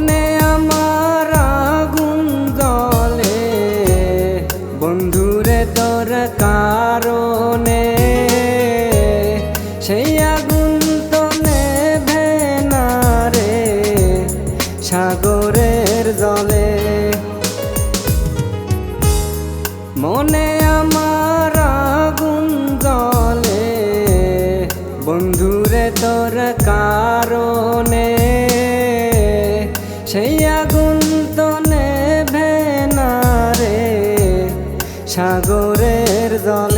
মনে আমার আগুন জলে বন্ধুরে, তোর কারণে সেই আগুন তো নেভে না রে, সাগরের জলে। মনে আমার আগুন জলে বন্ধুরে, তোর কারণে সেই আগুন তো নেভে না রে। সাগরের জলে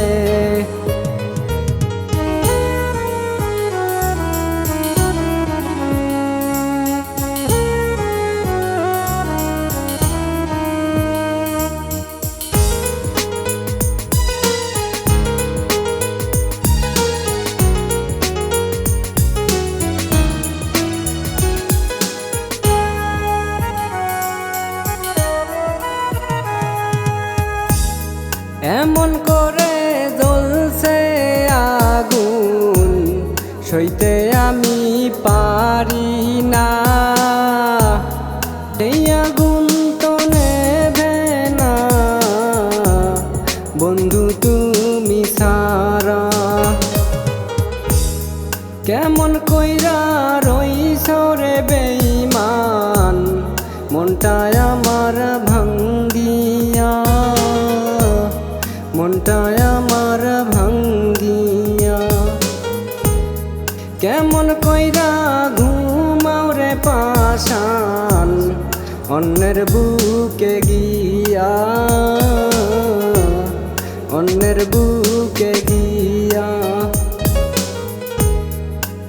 বন্ধু তুমি সারা। কেমন কইরা রই সরে বেইমান মনটায় আমার ভাঙ্গিয়া। মনটায় আমার ভাঙ্গিয়া। কেমন কইরা ঘুমাও রে পাশান অন্যের বুকে গিয়া। অন্যের বুকে গিয়া।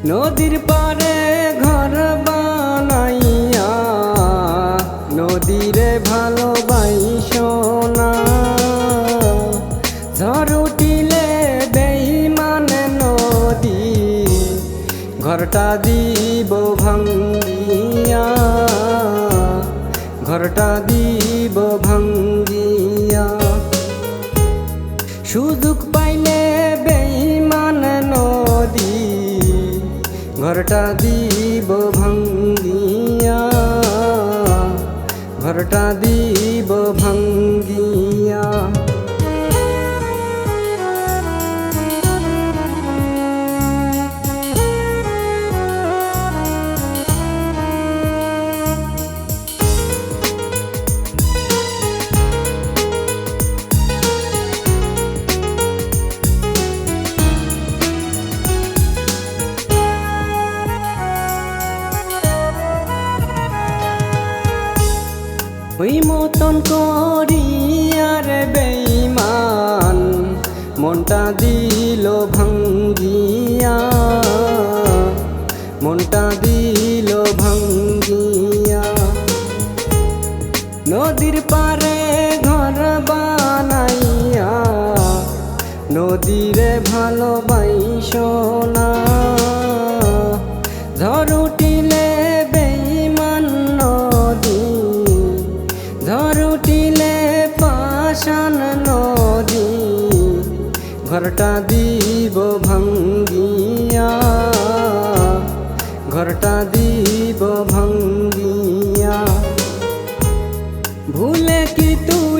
নদীর পারে ঘর বানাইয়া, নদীরে ভালোবাইস না। ঝড় উঠিলে বেইমানে নদী, ঘরটা দিব ভাঙ্গিয়া। ঘরটা দিব ঘরটা দিব ভাঙ্গিয়া ঘরটা দিব ভাঙ্গিয়া ওই মতন করিয়ার বেইমান মনটা দিল ভাঙ্গিয়া, মনটা দিল ভাঙ্গিয়া। নদীর পারে ঘর বানাইয়া, নদীরে ভালোবাইস না। উঠিলে পাশান নদী ঘরটা দিব ভঙ্গিয়া। ঘরটা দিব ভঙ্গিয়া। ভুলে কি তুই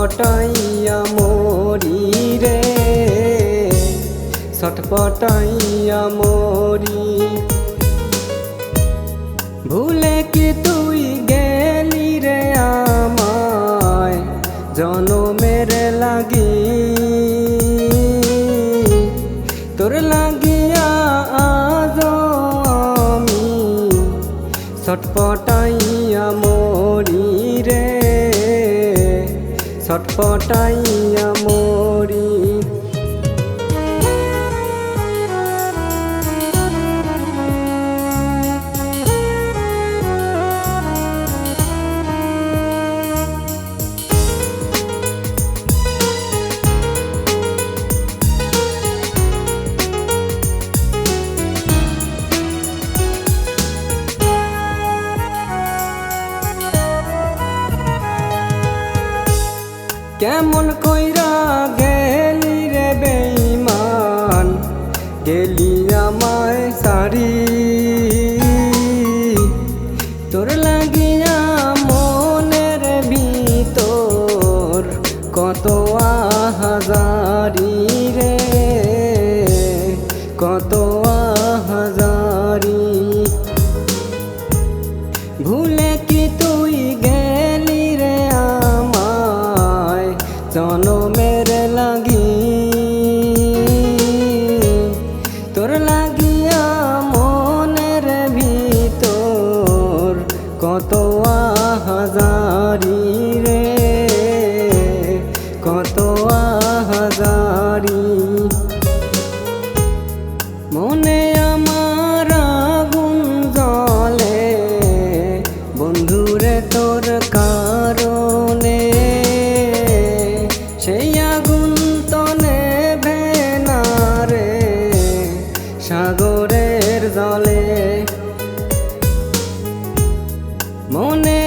ছটপটাইয়া মরি রে। ছটপটাইয়া মরি। ভুলে কি তুই গেলি রে আমায়? জনমের লাগি। তোর লাগিয়া আজ আমি। ছটপটাইয়া ছটপটাইয়া মরি গেলি আমায় সারি। তোর লাগিয়া মনের ভিতর কত আহাজারি রে, কত আহাজারি। ভুলে কি তুই গেলি রে আমায়? জনমের হাজারি রে, কত হাজারি। মনে আমার আগুন জলে বন্ধুরে তোর কারণে। সেই আগুন তো নেভে রে, সাগরের জলে। মনে